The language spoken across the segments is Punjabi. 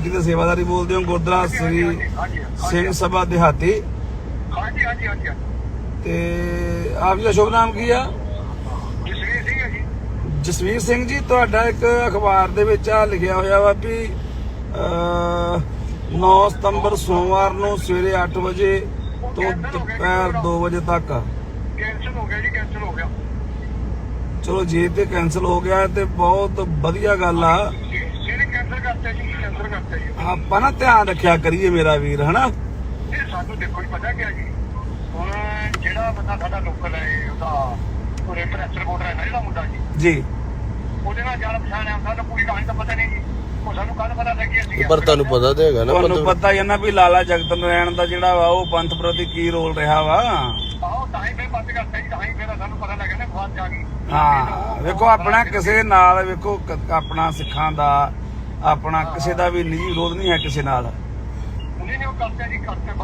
ਕਮੇਟੀ ਦੇ ਸੇਵਾਦਾਰੀ ਬੋਲਦੇ ਹੋ ਗੁਰਦੁਆਰਾ ਸ੍ਰੀ ਸਿੰਘ ਸਭਾ ਦਿਹਾਤੀ। ਹਾਂਜੀ ਹਾਂਜੀ ਹਾਂਜੀ। ਤੇ ਆਪ ਜੀ ਦਾ ਸ਼ੁਭ ਨਾਮ ਕੀ ਆ? ਜਸਵੀਰ ਸਿੰਘ ਜੀ। ਜਸਵੀਰ ਸਿੰਘ ਜੀ ਤੁਹਾਡਾ ਇੱਕ ਅਖਬਾਰ ਦੇ ਵਿੱਚ ਆ ਲਿਖਿਆ ਹੋਇਆ ਵਾ ਵੀ ਅਹ, 9 ਸਤੰਬਰ ਸੋਮਵਾਰ ਨੂੰ ਸਵੇਰੇ 8 ਵਜੇ ਤੋਂ ਦੁਪਹਿਰ 2 ਵਜੇ ਤੱਕ। ਕੈਂਸਲ ਹੋ ਗਿਆ ਜੀ ਕੈਂਸਲ ਹੋ ਗਿਆ। ਚਲੋ ਜੇ ਤੇ ਕੈਨਸਲ ਹੋ ਗਿਆ ਤੇ ਬਹੁਤ ਵਧੀਆ ਗੱਲ ਆ। ਕਰਤੇ ਜੀ ਕੈਂਸਲ ਕਰਤੇ ਜੀ। ਆਪਾਂ ਨਾ ਧਿਆਨ ਰੱਖਿਆ ਕਰੀਏ ਮੇਰਾ ਵੀਰ ਹਨਾ? ਇਹ ਸਾਨੂੰ ਦੇਖੋ ਜੀ ਪਤਾ ਕੀ ਜੀ? ਹੁਣ ਜਿਹੜਾ ਬੰਦਾ ਸਾਡਾ ਲੋਕਲ ਹੈ ਉਹਦਾ ਉਹਦੇ ਪ੍ਰੈਸ ਰਿਪੋਰਟਰ ਹੈ ਨਾ ਜਿਹੜਾ ਮੁੰਡਾ ਜੀ। ਜੀ। ਉਹਦੇ ਨਾਲ ਜਾਣ ਪਛਾਣ ਹੈ ਸਾਨੂੰ ਪੂਰੀ ਕਹਾਣੀ ਤਾਂ ਪਤਾ ਨਹੀਂ ਜੀ। ਉਹ ਸਾਨੂੰ ਕੱਲ ਪਤਾ ਲੱਗਿਆ ਸੀ ਪਰ ਤੁਹਾਨੂੰ ਪਤਾ ਤੇ ਹੈਗਾ ਨਾ ਤੁਹਾਨੂੰ ਪਤਾ ਹੀ ਹੈ ਨਾ ਵੀ ਲਾਲਾ ਜਗਤ ਨਾਰਾਇਣ ਦਾ ਜਿਹੜਾ ਵਾ ਉਹ ਪੰਥ ਪ੍ਰਤੀ ਕੀ ਰੋਲ ਰਿਹਾ ਵਾ? ਆਹੋ ਤਾਂ ਹੀ ਫਿਰ ਬੰਦ ਕਰਤਾ ਜੀ ਤਾਂ ਹੀ ਫਿਰ ਸਾਨੂੰ ਪਤਾ ਲੱਗਿਆ ਨਾ ਬਾਤ ਜਾ ਗਈ ਹਾਂ ਵੇਖੋ ਆਪਣਾ ਕਿਸੇ ਨਾਲ ਵੇਖੋ ਆਪਣਾ ਸਿੱਖਾਂ ਦਾ ਆਪਣਾ ਕਿਸੇ ਦਾ ਵੀ ਨਿੱਜੀ ਵਿਰੋਧ ਨਹੀਂ ਹੈ ਕਿਸੇ ਨਾਲ।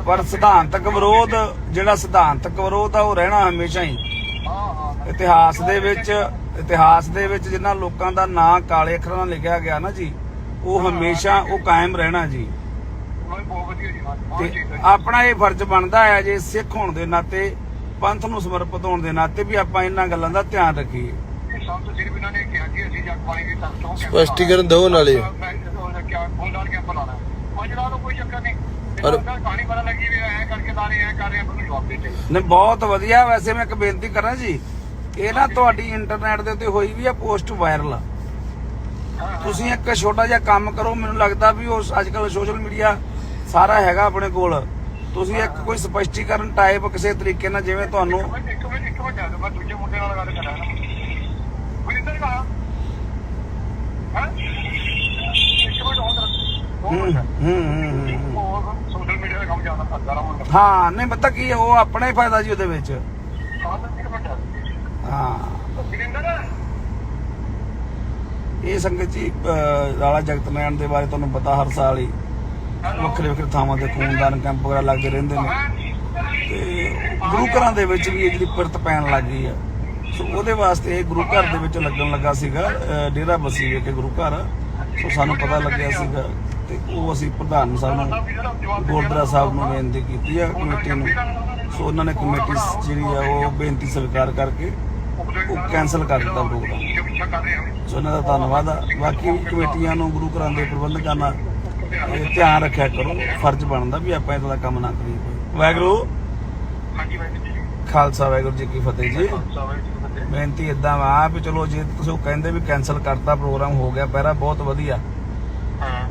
ਪਰ ਸਿਧਾਂਤਕ ਵਿਰੋਧ ਜਿਹੜਾ ਸਿਧਾਂਤਕ ਵਿਰੋਧ ਆ ਉਹ ਰਹਿਣਾ ਹਮੇਸ਼ਾ ਹੀ। ਇਤਿਹਾਸ ਦੇ ਵਿੱਚ ਇਤਿਹਾਸ ਦੇ ਵਿੱਚ ਜਿਨ੍ਹਾਂ ਲੋਕਾਂ ਦਾ ਨਾਂ ਕਾਲੇ ਅੱਖਰਾਂ ਨਾਲ ਲਿਖਿਆ ਗਿਆ ਨਾ ਜੀ ਉਹ ਹਮੇਸ਼ਾ ਉਹ ਕਾਇਮ ਰਹਿਣਾ ਜੀ। ਤੇ ਆਪਣਾ ਇਹ ਫਰਜ਼ ਬਣਦਾ ਹੈ ਜੇ ਸਿੱਖ ਹੋਣ ਦੇ ਨਾਤੇ ਪੰਥ ਨੂੰ ਸਮਰਪਿਤ ਹੋਣ ਦੇ ਨਾਤੇ ਵੀ ਆਪਾਂ ਇਹਨਾਂ ਗੱਲਾਂ ਦਾ ਧਿਆਨ ਰੱਖੀਏ। ਸਪਸ਼ਟੀਕਰਨ ਦਿਓ ਨਾਲੇ ਮੈਂ ਉਹਦਾ ਕਿਆ ਖੁੰਦਾਨ ਕਿਆ ਬੁਲਾਣਾ ਮਜਰਾ ਤੋਂ ਕੋਈ ਚੱਕਰ ਨਹੀਂ ਪਰ- ਕਹਾਣੀ ਪਤਾ ਲੱਗੀ ਵੀ ਐ ਕਰਕੇ ਰਹੇ ਐ ਕਰ ਰਹੇ ਆ ਤੁਹਾਨੂੰ ਜਵਾਬ ਦੇ ਦੇ ਨੇ ਬਹੁਤ ਵਧੀਆ ਵੈਸੇ ਮੈਂ ਇੱਕ ਬੇਨਤੀ ਕਰਾਂ ਜੀ ਇਹ ਨਾ ਤੁਹਾਡੀ ਇੰਟਰਨੈਟ ਦੇ ਉੱਤੇ ਹੋਈ ਵੀ ਆ ਪੋਸਟ ਵਾਇਰਲ ਤੁਸੀਂ ਇੱਕ ਛੋਟਾ ਜਿਹਾ ਕੰਮ ਕਰੋ ਮੈਨੂੰ ਲੱਗਦਾ ਵੀ ਉਹ ਅੱਜ ਕੱਲ ਸੋਸ਼ਲ ਮੀਡੀਆ ਸਾਰਾ ਹੈਗਾ ਆਪਣੇ ਕੋਲ। ਤੁਸੀਂ ਇੱਕ ਕੋਈ ਸਪਸ਼ਟੀਕਰਨ ਟਾਈਪ ਕਿਸੇ ਤਰੀਕੇ ਨਾਲ ਜਿਵੇਂ ਤੁਹਾਨੂੰ ਇੱਕ ਮਿੰਟ ਇੱਕ ਮਿੰਟ ਇੱਕ ਮਿੰਟ ਆ ਜਾਓ, ਮੈਂ ਦੂਜੇ ਮੁੰਡੇ ਨਾਲ ਗੱਲ ਕਰਾਂ। ਨਾ ਗੁਰਿੰਦਰ ਕਾ ਹਾਂ? ਇੱਕ ਮਿੰਟ ਹੋਰ ਦੋ ਹੂੰ ਮਿੰਟ ਹੂੰ ਹੂੰ, ਹੂੰ ਉਹ ਸੋਸ਼ਲ ਮੀਡੀਆ ਦਾ ਕੰਮ ਜ਼ਿਆਦਾ ਹਾਂ ਨਹੀਂ ਪਤਾ ਕੀ ਹੈ, ਉਹ ਆਪਣਾ ਹੀ ਫਾਇਦਾ ਜੀ ਉਹਦੇ ਵਿੱਚ। ਹਾਂ। ਇਹ ਸੰਗਤ ਜੀ ਅਹ, ਜਗਤ ਨਾਰਾਇਣ ਦੇ ਬਾਰੇ ਤੁਹਾਨੂੰ ਪਤਾ ਹਰ ਸਾਲ ਹੀ। ਵੱਖਰੇ ਵੱਖਰੇ ਥਾਵਾਂ ਤੇ ਖੂਨਦਾਨ ਕੈਂਪ ਵਗੈਰਾ ਲੱਗਦੇ ਰਹਿੰਦੇ ਨੇ। ਤੇ ਗੁਰੂ ਘਰਾਂ ਦੇ ਵਿੱਚ ਵੀ ਇਹ ਜਿਹੜੀ ਪਿਰਤ ਪੈਣ ਲੱਗ ਗਈ ਆ। ਸੋ ਉਹਦੇ ਵਾਸਤੇ ਇਹ ਗੁਰੂ ਘਰ ਦੇ ਵਿੱਚ ਲੱਗਣ ਲੱਗਾ ਸੀਗਾ ਡੇਰਾ ਬਸੀ ਵਿਖੇ ਗੁਰੂ ਘਰ। ਸੋ ਸਾਨੂੰ ਪਤਾ ਲੱਗਿਆ ਸੀਗਾ। ਤੇ ਉਹ ਅਸੀਂ ਪ੍ਰਧਾਨ ਸਾਹਿਬ ਨੂੰ ਗੁਰਦੁਆਰਾ ਸਾਹਿਬ ਨੂੰ ਬੇਨਤੀ ਕੀਤੀ ਆ ਕਮੇਟੀ ਨੂੰ। ਸੋ ਉਹਨਾਂ ਨੇ ਕਮੇਟੀ ਜਿਹੜੀ ਆ ਉਹ ਬੇਨਤੀ ਸਵੀਕਾਰ ਕਰਕੇ ਉਹ ਕੈਨਸਲ ਕਰ ਦਿੱਤਾ ਪ੍ਰੋਗਰਾਮ। ਸੋ ਇਹਨਾਂ ਦਾ ਧੰਨਵਾਦ ਆ। ਬਾਕੀ ਕਮੇਟੀਆਂ ਨੂੰ ਗੁਰੂ ਘਰਾਂ ਦੇ ਪ੍ਰਬੰਧਕਾਂ ਨਾਲ ਇਹ ਧਿਆਨ ਰੱਖਿਆ ਕਰੋ। ਫਰਜ਼ ਬਣਦਾ ਵੀ ਆਪਾਂ ਇਦਾਂ ਦਾ ਕੰਮ ਨਾ ਕਰੀਏ ਵਾਹਿਗੁਰੂ। ਹਾਂਜੀ ਖਾਲਸਾ ਵਾਹਿਗੁਰੂ ਜੀ ਕੀ ਫਤਿਹ ਜੀ। ਬੇਨਤੀ ਇਦਾਂ ਵਾ ਵੀ ਚਲੋ ਜੇ ਤੁਸੀਂ ਉਹ ਕਹਿੰਦੇ ਵੀ ਕੈਨਸਲ ਕਰਤਾ ਪ੍ਰੋਗਰਾਮ ਹੋ ਗਿਆ ਪਹਿਰਾ ਬਹੁਤ ਵਧੀਆ।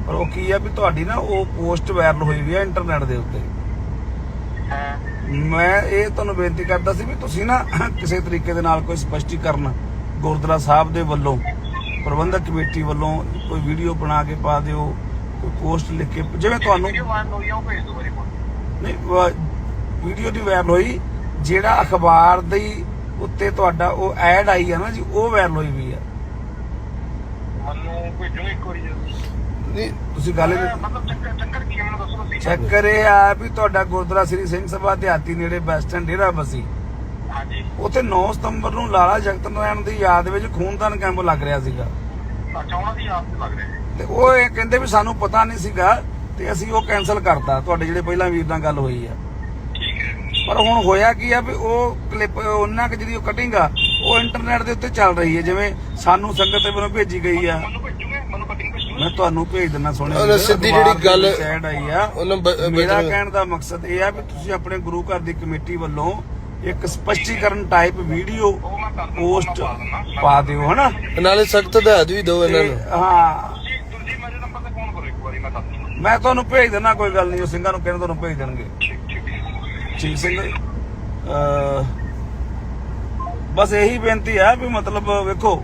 ਪਰ ਉਹ ਕੀ ਆ ਵੀ ਤੁਹਾਡੀ ਨਾ ਉਹ ਪੋਸਟ ਵਾਇਰਲ ਹੋਈ ਵੀ ਆ ਇੰਟਰਨੈਟ ਦੇ ਉੱਤੇ। ਮੈਂ ਇਹ ਤੁਹਾਨੂੰ ਬੇਨਤੀ ਕਰਦਾ ਸੀ ਵੀ ਤੁਸੀਂ ਨਾ ਕਿਸੇ ਤਰੀਕੇ ਦੇ ਨਾਲ ਕੋਈ ਸਪਸ਼ਟੀਕਰਨ ਗੁਰਦੁਆਰਾ ਸਾਹਿਬ ਦੇ ਵੱਲੋਂ ਪ੍ਰਬੰਧਕ ਕਮੇਟੀ ਵੱਲੋਂ ਕੋਈ ਵੀਡੀਓ ਬਣਾ ਕੇ ਪਾ ਦਿਓ ਕੋਈ ਪੋਸਟ ਲਿਖ ਕੇ ਜਿਵੇਂ ਤੁਹਾਨੂੰ ਆ ਨਹੀਂ ਵੀਡੀਓ ਦੀ ਵਾਇਰਲ ਹੋਈ ਜਿਹੜਾ ਅਖਬਾਰ ਦੀ ਉੱਤੇ ਤੁਹਾਡਾ ਉਹ ਐਡ ਆਈ ਹੈ ਨਾ ਜੀ ਉਹ ਵਾਇਰਲ ਹੋਈ ਵੀ ਆ। ਮੈਨੂੰ ਭੇਜੋ ਇੱਕ ਵਾਰੀ ਨਹੀਂ ਤੁਸੀਂ ਗੱਲ ਮਤਲਬ ਚੱਕਰ ਚੱਕਰ ਕੀ ਹੈ ਮੈਨੂੰ ਦੱਸੋ ਤੁਸੀਂ। ਚੱਕਰ ਇਹ ਆ ਵੀ ਤੁਹਾਡਾ ਗੁਰਦੁਆਰਾ ਸ੍ਰੀ ਸਿੰਘ ਸਭਾ ਦਿਹਾਤੀ ਨੇੜੇ ਬੱਸ ਸਟੈਂਡ ਡੇਰਾ ਬਸੀ। ਹਾਂਜੀ। ਉੱਥੇ 9 ਸਤੰਬਰ ਨੂੰ ਲਾਲਾ ਜਗਤ ਨਾਰਾਇਣ ਦੀ ਯਾਦ ਵਿੱਚ ਖੂਨਦਾਨ ਕੈਂਪ ਲੱਗ ਰਿਹਾ ਸੀਗਾ। ਅੱਛਾ ਉਹਨਾਂ ਦੀ ਆਪ ਲੱਗ ਰਿਹਾ ਜੀ ਤੇ ਉਹ ਇਹ ਕਹਿੰਦੇ ਵੀ ਸਾਨੂੰ ਪਤਾ ਨਹੀਂ ਸੀਗਾ ਤੇ ਅਸੀਂ ਉਹ ਕੈਨਸਲ ਕਰਤਾ। ਤੁਹਾਡੇ ਜਿਹੜੇ ਪਹਿਲਾਂ ਵੀਰ ਨਾਲ ਗੱਲ ਹੋਈ ਆ। ਪਰ ਹੁਣ ਹੋਇਆ ਕੀ ਆ ਵੀ ਉਹ ਕਲਿੱਪ ਉਹਨਾਂ ਕਿ ਜਿਹੜੀ ਉਹ ਕਟਿੰਗ ਆ ਉਹ ਇੰਟਰਨੈਟ ਦੇ ਉੱਤੇ ਚੱਲ ਰਹੀ ਹੈ। ਜਿਵੇਂ ਸਾਨੂੰ ਸੰਗਤ ਦੇ ਵੱਲੋਂ ਭੇਜੀ ਗਈ ਆ ਮੈਨੂੰ ਭੇਜੋਗੇ ਮੈਨੂੰ ਕਟਿੰਗ ਭੇਜੋਗੇ ਮੈਂ ਤੁਹਾਨੂੰ ਭੇਜ ਦਿੰਦਾ ਸੋਹਣੇ ਉਹਨੇ ਸਿੱਧੀ ਜਿਹੜੀ ਗੱਲ- ਐਡ ਆਈ ਆ। ਮੇਰਾ ਕਹਿਣ ਦਾ ਮਕਸਦ ਇਹ ਆ ਵੀ ਤੁਸੀਂ ਆਪਣੇ ਗੁਰੂ ਘਰ ਦੀ ਕਮੇਟੀ ਵੱਲੋਂ ਇੱਕ ਸਪਸ਼ਟੀਕਰਨ ਟਾਈਪ ਵੀਡੀਓ ਉਹ ਪੋਸਟ ਪਾ ਦਿਓ ਹਨਾ? ਨਾਲੇ ਸਖਤ ਹਦਾਇਤ ਵੀ ਦਿਓ ਇਹਨਾਂ ਨੂੰ। ਹਾਂ। ਤੁਸੀਂ ਤੁਸੀਂ ਮੇਰੇ ਨੰਬਰ ਤੇ ਫੋਨ ਕਰੋ ਇੱਕ ਵਾਰੀ ਮੈਂ ਤੁਹਾਨੂੰ ਭੇਜ ਦਿੰਦਾ ਕੋਈ ਗੱਲ ਨਹੀਂ ਉਹ ਸਿੰਘਾਂ ਨੂੰ ਕਹਿੰਦੇ ਤੁਹਾਨੂੰ ਭੇਜ ਦੇਣਗੇ। ਠੀਕ ਸਿੰਘ। ਬਸ ਇਹੀ ਬੇਨਤੀ ਹੈ ਵੀ ਮਤਲਬ ਵੇਖੋ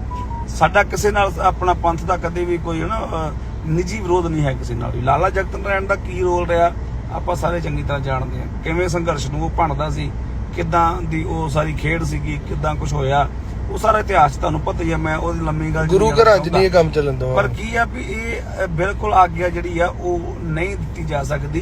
ਸਾਡਾ ਕਿਸੇ ਨਾਲ ਆਪਣਾ ਪੰਥ ਦਾ ਕਦੇ ਵੀ ਕੋਈ ਨਾ ਨਿੱਜੀ ਵਿਰੋਧ ਨਹੀਂ ਹੈ ਕਿਸੇ ਨਾਲ ਲਾਲਾ ਜਗਤ ਨਾਰਾਇਣ ਦਾ ਕੀ ਰੋਲ ਰਿਹਾ ਆਪਾਂ ਸਾਰੇ ਚੰਗੀ ਤਰ੍ਹਾਂ ਜਾਣਦੇ ਹਾਂ। ਕਿਵੇਂ ਸੰਘਰਸ਼ ਨੂੰ ਉਹ ਭਣਦਾ ਸੀ ਕਿੱਦਾਂ ਦੀ ਉਹ ਸਾਰੀ ਖੇਡ ਸੀਗੀ ਕਿੱਦਾਂ ਕੁਝ ਹੋਇਆ ਉਹ ਸਾਰਾ ਇਤਿਹਾਸ ਤੁਹਾਨੂੰ ਪਤਾ ਹੀ ਹੈ ਮੈਂ ਉਹਦੀ ਲੰਮੀ ਗੱਲ ਗੁਰੂ ਘਰਾਂ 'ਚ। ਨਹੀਂ ਇਹ ਕੰਮ ਚੱਲਣ ਪਰ ਦਵਾਂ ਕੀ ਆ ਵੀ ਇਹ ਬਿਲਕੁਲ ਆਗਿਆ ਜਿਹੜੀ ਆ ਉਹ ਨਹੀਂ ਦਿੱਤੀ ਜਾ ਸਕਦੀ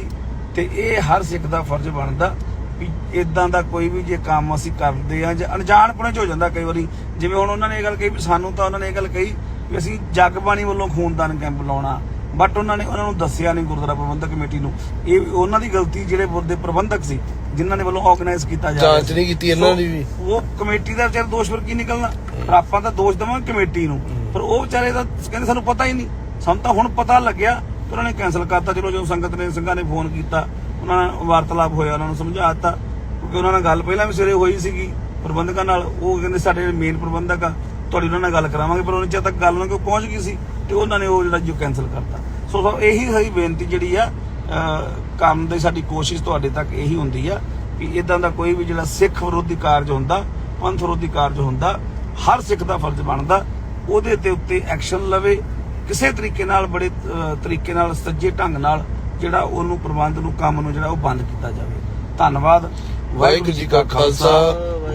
ਤੇ ਇਹ ਹਰ ਸਿੱਖ ਦਾ ਫਰਜ਼ ਬਣਦਾ। ਵੀ ਇਦਾਂ ਦਾ ਕੋਈ ਵੀ ਜੇ ਕੰਮ ਅਸੀਂ ਕਰਦੇ ਆ ਜਾਂ ਅਣਜਾਣਪੁਣੇ ਚ ਹੋ ਜਾਂਦਾ ਕਈ ਵਾਰੀ ਜਿਵੇਂ ਹੁਣ ਉਹਨਾਂ ਨੇ ਇਹ ਗੱਲ ਕਹੀ ਵੀ ਸਾਨੂੰ ਤਾਂ ਉਹਨਾਂ ਨੇ ਇਹ ਗੱਲ ਕਹੀ ਵੀ ਅਸੀਂ ਜਗਬਾਣੀ ਵੱਲੋਂ ਖੂਨਦਾਨ ਕੈਂਪ ਲਾਉਣਾ ਬਟ ਉਹਨਾਂ ਨੇ ਉਹਨਾਂ ਨੂੰ ਦੱਸਿਆ ਨਹੀਂ ਗੁਰਦੁਆਰਾ ਪ੍ਰਬੰਧਕ ਕਮੇਟੀ ਨੂੰ। ਇਹ ਉਹਨਾਂ ਦੀ ਗਲਤੀ ਜਿਹੜੇ ਦੇ ਪ੍ਰਬੰਧਕ ਸੀ ਜਿਨ੍ਹਾਂ ਨੇ ਵੱਲੋਂ ਆਰਗੇਨਾਈਜ਼ ਕੀਤਾ ਜਾ ਰਿਹਾ ਜਾਂਚ। ਨਹੀਂ ਕੀਤੀ ਇਹਨਾਂ ਦੀ ਵੀ। ਉਹ ਕਮੇਟੀ ਦਾ ਵਿਚਾਰ ਦੋਸ਼ ਫਿਰ ਕੀ ਨਿਕਲਣਾ? ਪਰ ਆਪਾਂ ਤਾਂ ਦੋਸ਼ ਦੇਵਾਂਗੇ ਕਮੇਟੀ ਨੂੰ। ਪਰ ਉਹ ਵਿਚਾਰੇ ਦਾ ਕਹਿੰਦੇ ਸਾਨੂੰ ਪਤਾ ਹੀ ਨਹੀਂ। ਸਾਨੂੰ ਤਾਂ ਹੁਣ ਪਤਾ ਲੱਗਿਆ ਉਹਨਾਂ ਨੇ ਕੈਨਸਲ ਕਰਤਾ। ਚਲੋ ਜਦੋਂ ਸੰਗਤ ਨੇ ਸਿੰਘਾਂ ਨੇ ਫੋਨ ਕੀਤਾ ਉਹਨਾਂ ਨਾਲ ਵਾਰਤਾਲਾਪ ਹੋਇਆ ਉਹਨਾਂ ਨੂੰ ਸਮਝਾ ਦਿੱਤਾ ਕਿਉਂਕਿ ਉਹਨਾਂ ਨਾਲ ਗੱਲ ਪਹਿਲਾਂ ਵੀ ਸਵੇਰੇ ਹੋਈ ਸੀਗੀ ਪ੍ਰਬੰਧਕਾਂ ਨਾਲ ਉਹ ਕਹਿੰਦੇ ਸਾਡੇ ਮੇਨ ਪ੍ਰਬੰਧਕ ਆ ਤੁਹਾਡੀ ਉਹਨਾਂ ਨਾਲ ਗੱਲ ਕਰਾਵਾਂਗੇ ਪਰ ਉਹਨਾਂ ਚਿਰ ਤੱਕ ਗੱਲ ਉਹਨਾਂ ਕੋਲ ਪਹੁੰਚ ਗਈ ਸੀ ਤੇ ਉਹਨਾਂ ਨੇ ਉਹ ਜਿਹੜਾ ਜੋ ਕੈਨਸਲ ਕਰਤਾ। ਸੋ ਸੋ ਇਹੀ ਸਾਡੀ ਬੇਨਤੀ ਜਿਹੜੀ ਆ ਅਹ, ਕੰਮ ਦੀ ਸਾਡੀ ਕੋਸ਼ਿਸ਼ ਤੁਹਾਡੇ ਤੱਕ ਇਹੀ ਹੁੰਦੀ ਆ ਕਿ ਇਦਾਂ ਦਾ ਕੋਈ ਵੀ ਜਿਹੜਾ ਸਿੱਖ ਵਿਰੋਧੀ ਕਾਰਜ ਹੁੰਦਾ ਪੰਥ ਵਿਰੋਧੀ ਕਾਰਜ ਹੁੰਦਾ ਹਰ ਸਿੱਖ ਦਾ ਫਰਜ਼ ਬਣਦਾ ਉਹਦੇ ਤੇ ਉੱਤੇ ਐਕਸ਼ਨ ਲਵੇ ਕਿਸੇ ਤਰੀਕੇ ਨਾਲ ਬੜੇ ਤਰੀਕੇ ਨਾਲ ਸੱਜੇ ਢੰਗ ਨਾਲ ਜਿਹੜਾ ਉਹਨੂੰ ਪ੍ਰਬੰਧ ਨੂੰ ਕੰਮ ਨੂੰ ਜਿਹੜਾ ਉਹ ਬੰਦ ਕੀਤਾ ਜਾਵੇ। ਧੰਨਵਾਦ। ਵਾਹਿਗੁਰੂ ਜੀ ਕਾ ਖਾਲਸਾ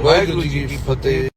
ਵਾਹਿਗੁਰੂ ਜੀ ਕੀ ਫਤਿਹ।